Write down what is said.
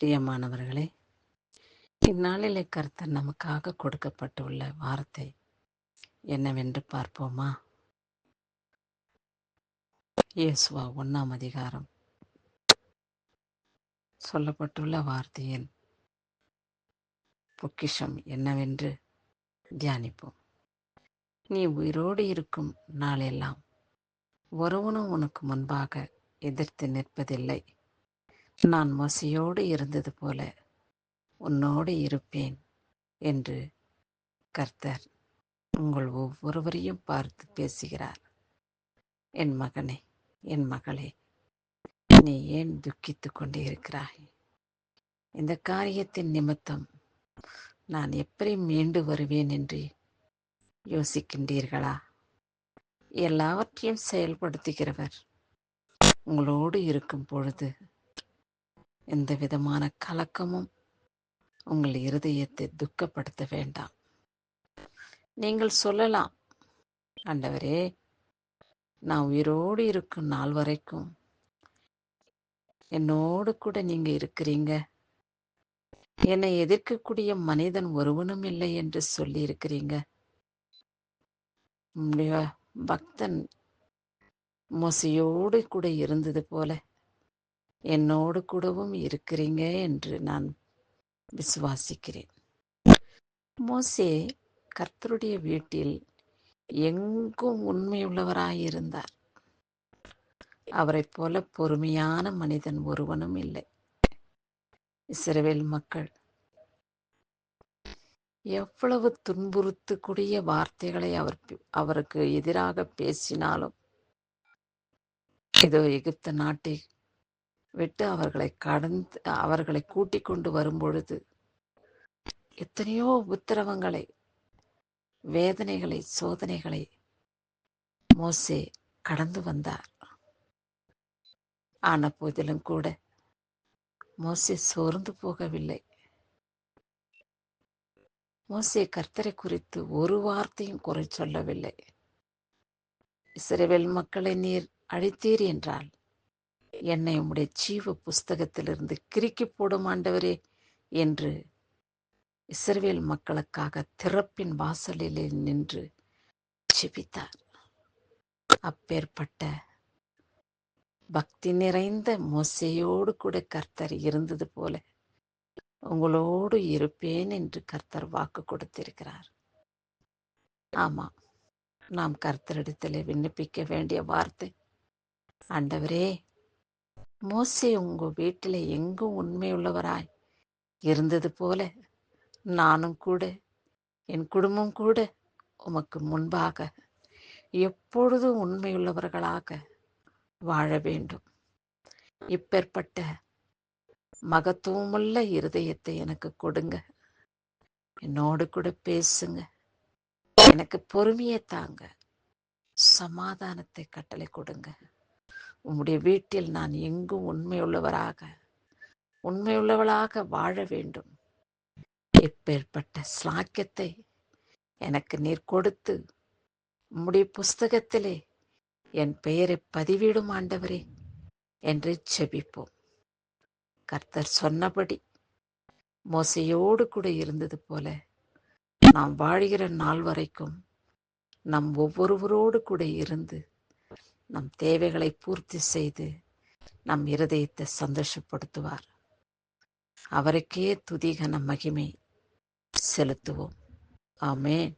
பிரியமானவர்களே இந்நாளிலே கர்த்தர் நமக்காக கொடுக்கப்பட்டுள்ள வார்த்தை என்னவென்று பார்ப்போமா? இயேசுவா ஒன்றாம் அதிகாரம். சொல்லப்பட்டுள்ள வார்த்தையின் பொக்கிஷம் என்னவென்று தியானிப்போம். நீ உயிரோடு இருக்கும் நாளெல்லாம் ஒருவனும் உனக்கு முன்பாக எதிர்த்து நிற்பதில்லை. நான் மசியோடு இருந்தது போல உன்னோடு இருப்பேன் என்று கர்த்தர் உங்கள் ஒவ்வொருவரையும் பார்த்து பேசுகிறார். என் மகனே என் மகளே நீ ஏன் துக்கித்து கொண்டே இருக்கிறாய் இந்த காரியத்தின் நிமித்தம் நான் எப்படி மீண்டு வருவேன் என்று யோசிக்கின்றீர்களா? எல்லாவற்றையும் செயல்படுத்துகிறவர் உங்களோடு இருக்கும் பொழுது எந்த விதமான கலக்கமும் உங்கள் இருதயத்தை துக்கப்படுத்த வேண்டாம். நீங்கள் சொல்லலாம் ஆண்டவரே நான் உயிரோடு இருக்கும் நாள் வரைக்கும் என்னோடு கூட நீங்க இருக்கிறீங்க. என்னை எதிர்க்கக்கூடிய மனிதன் ஒருவனும் இல்லை என்று சொல்லி இருக்கிறீங்க பக்தன் மோசையோடு கூட இருந்தது போல என்னோடு கூடவும் இருக்கிறீங்க என்று நான் விசுவாசிக்கிறேன். மோசே கர்த்தருடைய வீட்டில் எங்கும் உண்மையுள்ளவராயிருந்தார் அவரைப் போல பொறுமையான மனிதன் ஒருவனும் இல்லை. இஸ்ரவேல் மக்கள் எவ்வளவு துன்புறுத்தக்கூடிய வார்த்தைகளை அவர் அவருக்கு எதிராக பேசினாலும் இதோ எகிப்த நாட்டை விட்டு அவர்களை கடந்து அவர்களை கூட்டிக் கொண்டு வரும்பொழுது எத்தனையோ உத்தரவங்களை வேதனைகளை சோதனைகளை மோசே கடந்து வந்தார். ஆன போதிலும் கூட மோசே சோர்ந்து போகவில்லை. மோசே கர்த்தரை குறித்து ஒரு வார்த்தையும் குறை சொல்லவில்லை. இஸ்ரவேல் மக்களை நீர் அழித்தீர் என்றால் என்னை உம்முடைய ஜீவ புஸ்தகத்திலிருந்து கிறுக்கி போடும் ஆண்டவரே என்று இஸ்ரவேல் மக்களுக்காக திறப்பின் வாசலிலே நின்று ஜெபித்தார். அப்பேற்பட்ட பக்தி நிறைந்த மோசையோடு கூட கர்த்தர் இருந்தது போல உங்களோடு இருப்பேன் என்று கர்த்தர் வாக்கு கொடுத்திருக்கிறார். ஆமா நாம் கர்த்தரிடத்தில் விண்ணப்பிக்க வேண்டிய வார்த்தை ஆண்டவரே மோசே உங்க வீட்டில் எங்கும் உண்மையுள்ளவராய் இருந்தது போல நானும் கூட என் குடும்பம் கூட உமக்கு முன்பாக எப்பொழுதும் உண்மையுள்ளவர்களாக வாழ வேண்டும். இப்பேற்பட்ட மகத்துவமுள்ள இருதயத்தை எனக்கு கொடுங்க. என்னோடு கூட பேசுங்க. எனக்கு பொறுமையை தாங்க. சமாதானத்தை கட்டளை கொடுங்க. உம்முடைய வீட்டில் நான் எங்கும் உண்மையுள்ளவராக உண்மையுள்ளவளாக வாழ வேண்டும். இப்பேற்பட்ட ஸ்லாக்கியத்தை எனக்கு நீர் கொடுத்து உம்முடைய புஸ்தகத்திலே என் பெயரை பதிவிடும் ஆண்டவரே என்று செபிப்போம். கர்த்தர் சொன்னபடி மோசையோடு கூட இருந்தது போல நாம் வாழ்கிற நாள் வரைக்கும் நம் ஒவ்வொருவரோடு கூட இருந்து நம் தேவைகளை பூர்த்தி செய்து நம் இருதயத்தை சந்தோஷப்படுத்துவார். அவருக்கே துதிகன மகிமை செலுத்துவோம். ஆமேன்.